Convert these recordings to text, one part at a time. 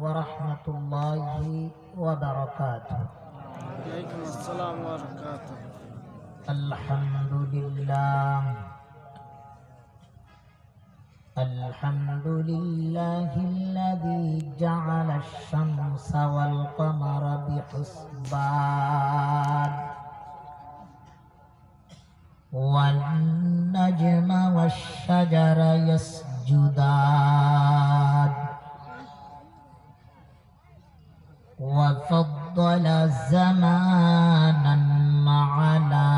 ورحمة الله وبركاته. عليكم السلام ورحمة الحمد لله الحمد لله الذي جعل الشمس والقمر بحسبان والنجم والشجر يسجدان وفضل زمانا على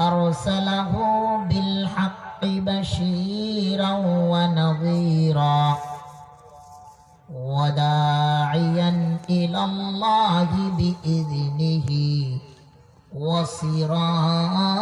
أرسله بالحق بشيرا ونظيرا وداعيا إلى الله بإذنه وسراجا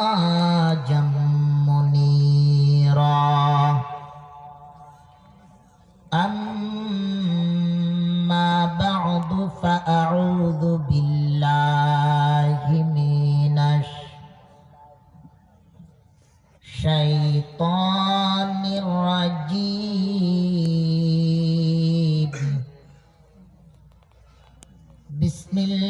me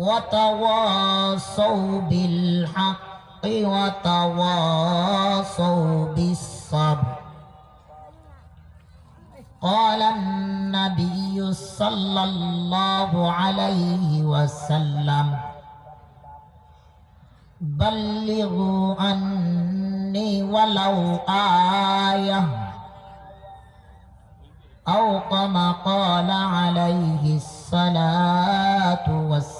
وتواصوا بالحق وتواصوا بالصبر. قال النبي صلى الله عليه وسلم بلغوا عني ولو آية أو كما قال عليه الصلاة والسلام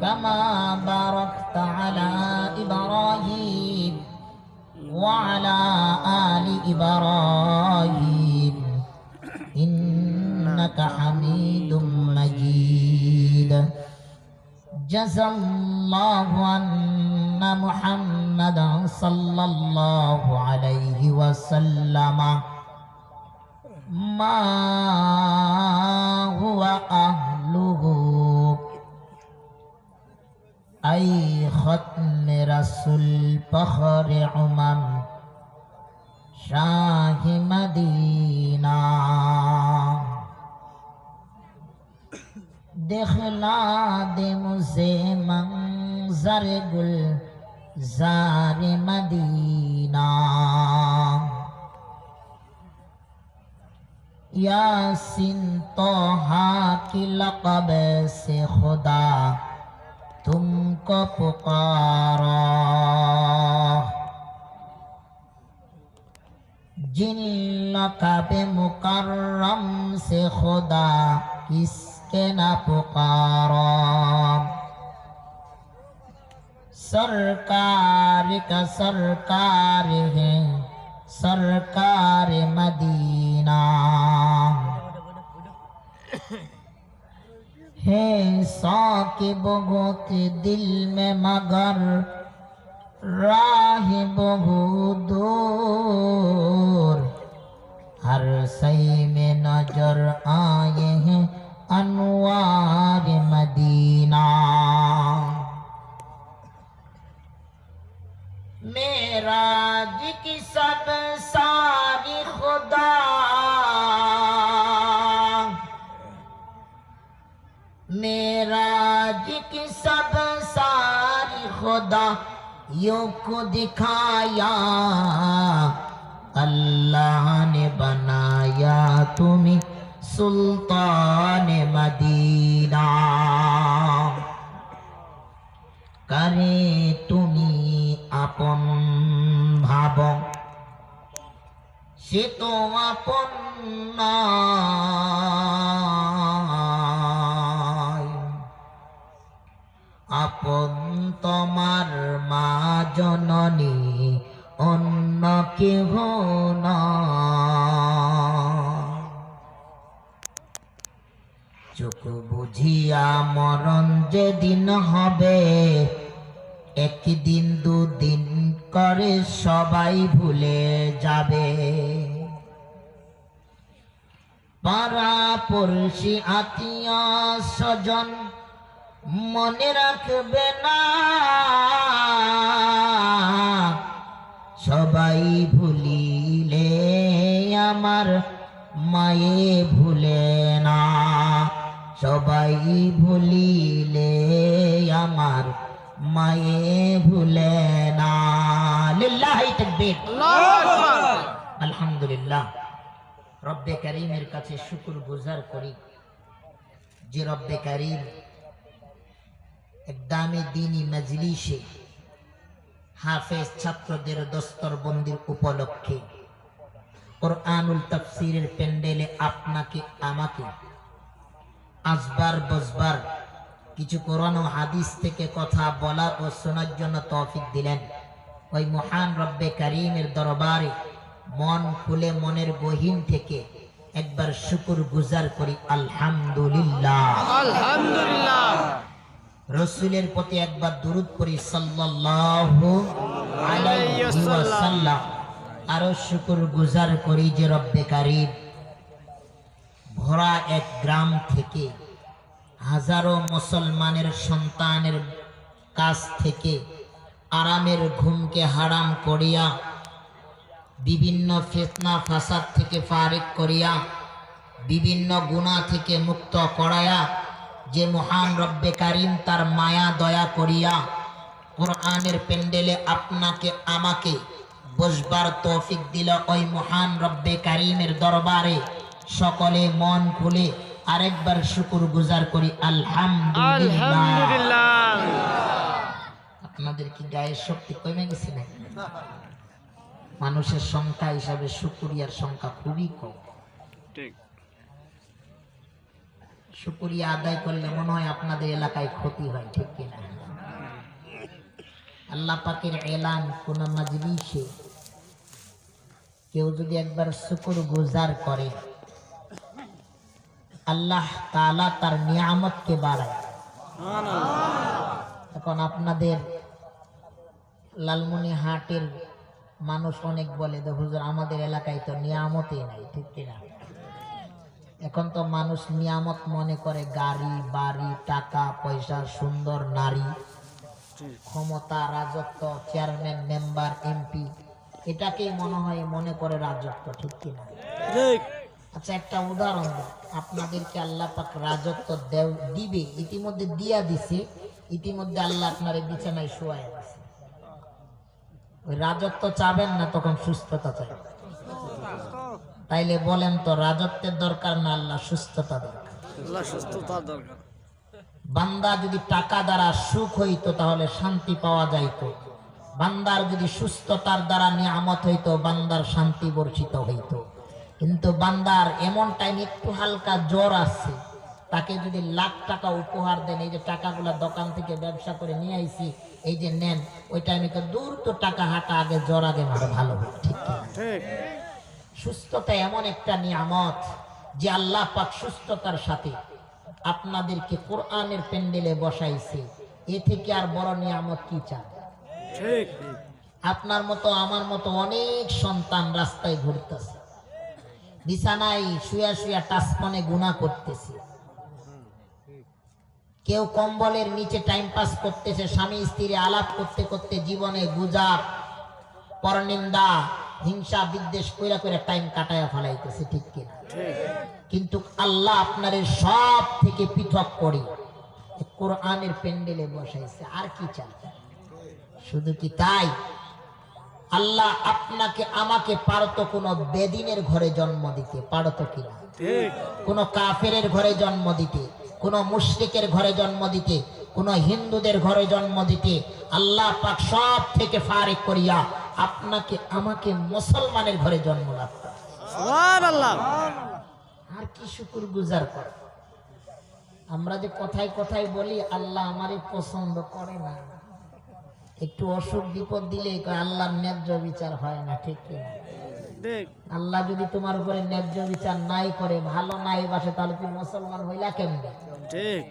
كما باركت على إبراهيم وعلى آل إبراهيم. إنك حميد مجيد. جزى الله أن محمدا صلى الله عليه وسلم. ما هو أهله أي ختم رسول بخر عمم شاه مدينة دخلا دے مجھے منظر گل زار مدینہ یاسین تو ہاں کی لقب سے خدا तुमको पुकारा जिन्न का बे मुकर्रम से खुदा किसके न पुकारा सरकार का सरकार है सरकार मदीना है साके बहुत दिल में मगर राह बहु दूर दिखाया अल्लाह ने बनाया तुम्हें सुल्तान मदीना करे তুমি আপন ভাব সে তো আপন নয়। আপন তোমার মা জননী, অন্য কেহ নয়। চোখ বুঝিয়া মরণ যেদিন হবে, একদিন দুদিন করে সবাই ভুলে যাবে পাড়া পড়শি আত্মীয় স্বজন মনে রাখবে না। সবাই ভুলিলে আমার মায়ে ভুলে না। সবাই ভুলিলে আমার মায়ে ভুলে না। লিল্লাহি তাকবীর। আলহামদুলিল্লাহ। রব্বে করিমের কাছে শুকুর গুজার করি। যে রব্বে করিম এক দামি দিনী হাফেজ ছাত্রদের উপলক্ষে। প্যান্ডেলে আপনাকে, আমাকে, আসবার, বসবার, কিছু কোরআন ও হাদিস থেকে কথা বলার ও শোনার জন্য তৌফিক দিলেন। ওই মহান রব্বে করিমের দরবারে মন খুলে মনের গহীন থেকে একবার শুকুর গুজার করি। আলহামদুলিল্লাহ। আলহামদুলিল্লাহ। রসুলের প্রতি একবার দুরুদ পড়ি সাল্লাল্লাহু আলাইহি ওয়াসাল্লাম। আরও শুকুর গুজার করি যে রব্বে কারিম। ভরা এক গ্রাম থেকে হাজারো মুসলমানের সন্তানের কাছ থেকে আরামের ঘুমকে হারাম করিয়া বিভিন্ন ফেতনা ফাসাদ থেকে ফারিক করিয়া বিভিন্ন গুণা থেকে মুক্ত করায়া যে মহান রব্বে কারিম তার মায়া দয়া করিয়া কোরআনের প্যান্ডেলে আপনাকে আমাকে বসবার তৌফিক দিল ওই মহান রব্বে কারিমের দরবারে। সকলে মন খুলে আরেকবার শুকুর গুজার করি। আলহামদুলিল্লাহ। আপনাদের কি গায়ের শক্তি কমে গেছে নাকি? মানুষের সংখ্যা হিসাবে শুকুরিয়ার সংখ্যা খুবই কম। ঠিক। শুকুরিয়া আদায় করলে মনে হয় আপনাদের এলাকায় ক্ষতি হয় ঠিক কিনা? আল্লাহ পাকের এলান কোন মজলিসে কেউ যদি একবার শুকুর গুজার করে আল্লাহ তাআলা তার নিয়ামতকে বাড়ায়। এখন আপনাদের লালমনি হাটের মানুষ অনেক বলে যে হুজুর আমাদের এলাকায় তো নিয়ামতই নাই ঠিক কিনা? এখন তো মানুষ নিয়ামত মনে করে গাড়ি বাড়ি টাকা পয়সা সুন্দর নারী। ক্ষমতা রাজত্ব চেয়ারম্যান মেম্বার এমপি এটাকেই মনে হয় মনে করে রাজত্ব ঠিক কিনা আচ্ছা একটা উদাহরণ আপনাদেরকে আল্লাহ পাক রাজত্ব দেও দিবে ইতিমধ্যে দিয়া দিছে ইতিমধ্যে আল্লাহ আপনার বিছানায় শোয়ায় দিছে। ওই রাজত্ব চাবেন না তখন সুস্থতা চাই তাইলে বলেন তো রাজত্বের দরকার না আল্লাহ সুস্থতা দরকার? আল্লাহ সুস্থতা দরকার। বান্দা যদি টাকা দ্বারা সুখ হইতো তাহলে শান্তি পাওয়া যাইতো। বান্দার যদি সুস্থতার দ্বারা নিয়ামত হইতো বান্দার শান্তি বর্ষিত হইতো। কিন্তু বান্দার এমন টাইম একটু হালকা জ্বর আসছে তাকে যদি লাখ টাকা উপহার দেন এই যে টাকাগুলা দোকান থেকে ব্যবসা করে নিয়ে আইছি এই যে নেন ওই টাইমে তো দূর তো টাকা হাঁটা আগে জ্বর আগে ভালো ঠিক ঠিক। সুস্থতা এমন একটা নিয়ামত যে আল্লাহ পাক সুস্থতার সাথে আপনাদেরকে কোরআনের প্যান্ডেলে বসাইছে। এ থেকে আর বড় নিয়ামত কি চান? আপনার মতো আমার মতো অনেক সন্তান রাস্তায় ঘুরতেছে। বিছানায় শুয়া শুয়া টাসপনে গুণা করতেছে। কেউ কম্বলের নিচে টাইম পাস করতেছে স্বামী স্ত্রী আলাপ করতে করতে জীবনে গুজার পরনিন্দা হিংসা বিদ্বেষ কইরা কইরা টাইম কাটায় ফেলাইতেছে ঠিক কিনা? কিন্তু আল্লাহ আপনার সব থেকে পৃথক করে। কোরআনের প্যান্ডেলে বসাইছে আর কি চান? শুধু কি তাই? আল্লাহ আপনাকে আমাকে পারতো কোনো বেদিনের ঘরে জন্ম দিতে পারতো কিনা? কোনো কাফেরের ঘরে জন্ম দিতে কোনো মুশরিকের ঘরে জন্ম দিতে কোনো হিন্দুদের ঘরে জন্ম দিতে আল্লাহ পাক সব থেকে ফারিক করিয়া আপনাকে আমাকে মুসলমানের ঘরে জন্ম লাভ আর কি শুকুর গুজার করে। আমরা যে কথায় কথায় বলি আল্লাহ আমারই পছন্দ করে না। একটু অসুখ বিপদ দিলে আল্লাহর ন্যায্য বিচার হয় না ঠিক আল্লাহ যদি তোমার উপরে ন্যায্য বিচার নাই করে ভালো নাই বাসে তাহলে তুমি মুসলমান হইলা কেমনে? ঠিক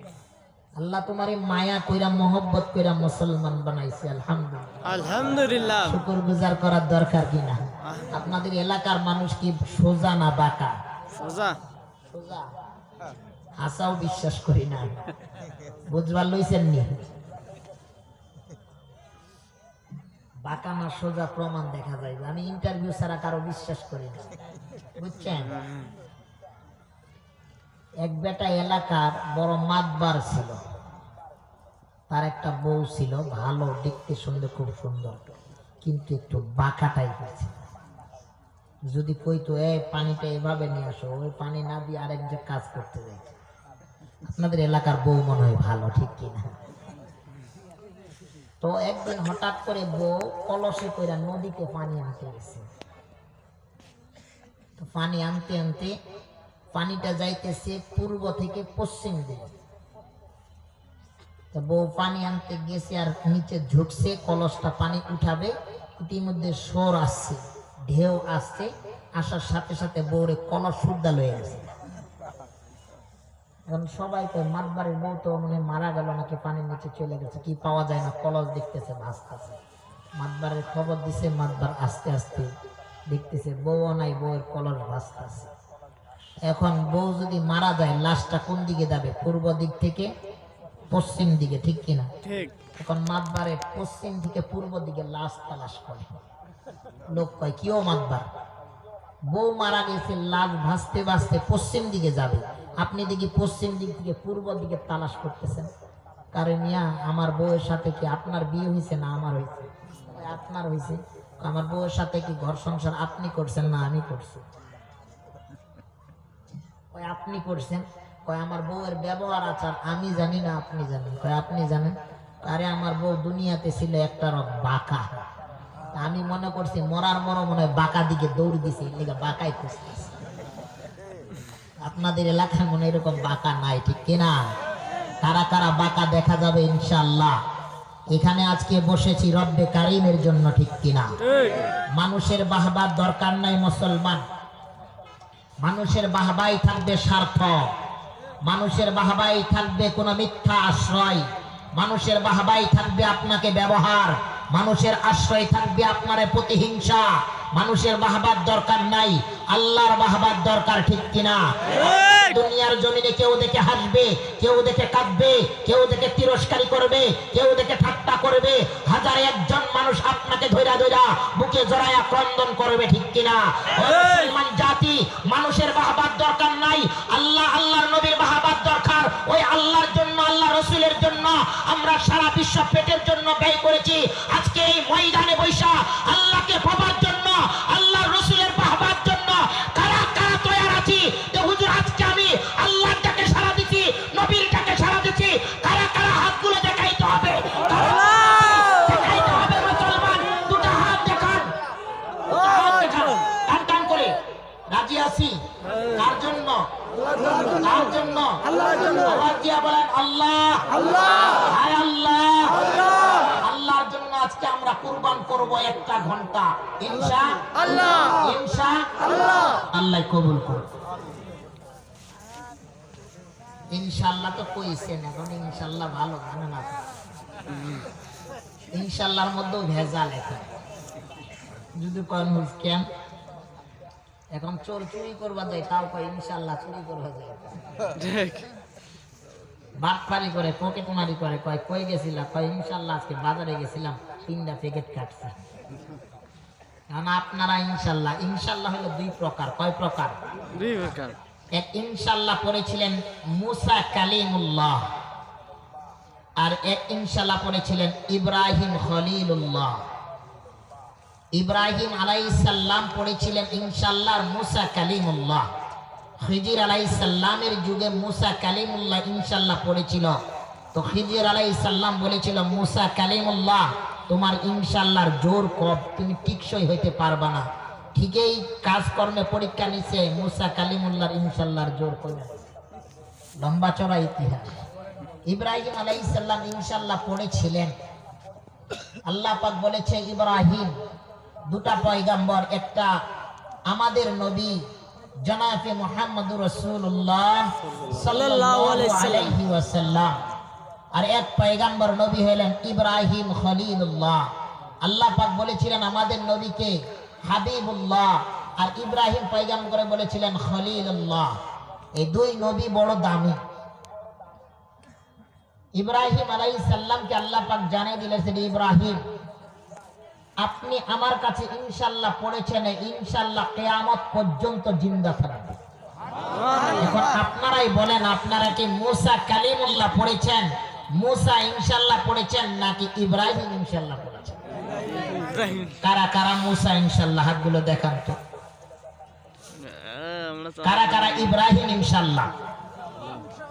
আল্লাহ তোমার মায়া কইরা মোহব্বত কইরা মুসলমান বানাইছে আলহামদুলিল্লাহ। আলহামদুলিল্লাহ। শুকুর গুজার করার দরকার কি না? আপনাদের এলাকার মানুষ কি সোজা না বাঁকা? সোজা। সোজা? হাসাও বিশ্বাস করি না। বুঝবার লইছেন নি? বাঁকা না সোজা প্রমাণ দেখা যায় আমি ইন্টারভিউ ছাড়া কারও বিশ্বাস করি না। বুঝছেন? এক বেটা এলাকার বড় মাতবার ছিল। তার একটা বউ ছিল, ভালো, দেখতে সুন্দর, খুব সুন্দর। কিন্তু একটু বাঁকা টাইপের ছিল। যদি কইতো, এ, পানিটা এভাবে নিয়ে আসো, ওই পানি না দিয়ে আরেক যে কাজ করতে যাইছে আপনাদের এলাকার বউ মনে হয় ভালো, ঠিক কিনা তো একদিন হঠাৎ করে বউ কলসে করে নদীতে পানি আনতে গেছে। তো পানি আনতে আনতে পানিটা যাইতেছে পূর্ব থেকে পশ্চিম দিকে। তো বউ পানি আনতে গেছে আর নিচে ঝুঁকছে, কলসটা পানি উঠাবে। ইতিমধ্যে সোর আসছে, ঢেউ আসছে। আসার সাথে সাথে বউরে কলস সুদ্ধা লয়ে গেছে। এখন সবাই তো মাতবাড়ির বউ তো মানে মারা গেল নাকি পানির নিচে চলে গেছে। কি পাওয়া যায় না, কলস দেখতেছে, ভাসতেছে। মাতবারের খবর দিছে, মাতবার আস্তে আস্তে দেখতেছে বউও নাই, বউয়ের কলস ভাসতেছে। এখন বউ যদি মারা যায় লাশটা কোন দিকে যাবে? পূর্ব দিক থেকে পশ্চিম দিকে ঠিক কিনা? ঠিক। এখন মাতবারে পশ্চিম থেকে পূর্ব দিকে লাশ তালাশ করে। লোক কয় কিও মাতবার? বউ মারা গেছে লাশ ভাসতে ভাসতে পশ্চিম দিকে যাবে। আপনি দেখি পশ্চিম দিক থেকে পূর্ব দিকে তালাশ করতেছেন। কারণ মিয়া আমার বউয়ের সাথে কি আপনার বিয়ে হয়েছে না আমার হয়েছে আপনার হয়েছে আমার বউয়ের সাথে কি ঘর সংসার আপনি করছেন না আমি করছি? কয় আপনি করছেন? কয় আমার বউয়ের ব্যবহার আচার আমি জানি না আপনি জানেন। কয় আপনি জানেন? আরে আমার বউ দুনিয়াতে ছিল একটা রক বাঁকা। আমি মনে করছি মরার মর মনে হয় বাঁকা দিকে দৌড় দিছে লেগে বাঁকাই খুঁজতেছে। আপনাদের এলাকায় মনে এরকম বাঁকা নাই ঠিক কিনা কারা কারা বাঁকা দেখা যাবে ইনশাল্লাহ এখানে আজকে বসেছি রব্বে কারিমের জন্য ঠিক কিনা মানুষের বাহবার দরকার নাই মুসলমান। মানুষের বাহবাই থাকবে স্বার্থ মানুষের বাহবাই থাকবে কোনো মিথ্যা আশ্রয়। মানুষের বাহবাই থাকবে আপনাকে ব্যবহার। মানুষের আশ্রয় থাকবে আপনার প্রতিহিংসা। মানুষের বাহবার দরকার নাই। আল্লাহর বাহবার দরকার ঠিক কিনা? দুনিয়ার জমিনে কেউ দেখে হাসবে কেউ দেখে কাঁদবে কেউ দেখে তিরস্কারি করবে কেউ দেখে ঠাট্টা করবে। হাজারে একজন মানুষ আপনাকে ধৈরা ধৈরা বুকে জড়াইয়া ক্রন্দন করবে ঠিক কিনা? মুসলমান জাতি মানুষের বাহবার দরকার নাই। আল্লাহ আল্লাহর নবীর বাহবার দরকার। ওই আল্লাহর জন্য আল্লাহ রসুলের জন্য আমরা সারা বিশ্ব পেটের জন্য ব্যয় করেছি। আজকে এই ময়দানে বৈশা আল্লাহকে পাবার জন্য আল্লাহ তো কইছেন এখন ইনশাআল্লাহ ভালো জানে না। ইনশাআল্লাহর মধ্যেও ভেজাল এখন যদি কয়েন কেন? এখন চোর চুরি করবা যায় তাও কয় ইনশাআল্লাহ চুরি করবা যায় ঠিক বাটপারি করে পকেট মারি করে কয় কই গেছিলাম কয় ইনশাল্লাহ আজকে বাজারে গেছিলাম তিনটা প্যাকেট কাটছে। কারণ আপনারা ইনশাল্লাহ ইনশাল্লাহ হলো দুই প্রকার। কয় প্রকার? দুই প্রকার। এক ইনশাল্লাহ পড়েছিলেন মুসা কালিমুল্লাহ। আর এক ইনশাল্লাহ পড়েছিলেন ইব্রাহিম খলিলুল্লাহ। ইব্রাহিম আলাইসাল্লাম পড়েছিলেন ইনশাল্লাহ মুসা কালিমুল্লাহ। খিজির আলাইসাল্লামের যুগে মুসা কালিমুল্লাহ ইনশাল্লাহ পড়েছিল। তো খিজির আলাইসাল্লাম বলেছিল, মুসা কালিমুল্লাহ, তোমার ইনশাল্লাহর জোর কব তুমি টিকসই হইতে পারবা না। ঠিকই কাজকর্মে পরীক্ষা নিছে, মুসা কালিমুল্লাহর ইনশাল্লাহর জোর কবে লম্বা চড়া ইতিহাস। ইব্রাহিম আলাইসাল্লাম ইনশাল্লাহ পড়েছিলেন। আল্লাহ পাক বলেছে, ইব্রাহিম, দুটা পয়গাম্বর, একটা আমাদের নবী জনাফে মোহাম্মদুর রসুল্লাহ আলাইহি ওয়াসাল্লাম। আর এক পয়গাম্বর নবী হলেন ইব্রাহিম খলিলুল্লাহ। আল্লাহ পাক বলেছিলেন আমাদের নবীকে হাবিবুল্লাহ। আর ইব্রাহিম পয়গাম্বরে বলেছিলেন খলিলুল্লাহ। এই দুই নবী বড় দামি। ইব্রাহিম আলাইহিস সাল্লামকে আল্লাহ পাক জানিয়ে দিলেন ইব্রাহিম আপনি আমার কাছে ইনশাল্লাহ পড়েছেন ইনশাল্লাহ কেয়ামত পর্যন্ত জিন্দা থাকবে এখন আপনারাই বলেন আপনারা কি মুসা কালিমুল্লাহ পড়েছেন? মুসা ইনশাল্লাহ পড়েছেন নাকি ইব্রাহিম ইনশাল্লাহ পড়েছেন? কারা কারা মুসা ইনশাল্লাহ হাতগুলো দেখান তো কারা কারা ইব্রাহিম ইনশাল্লাহ?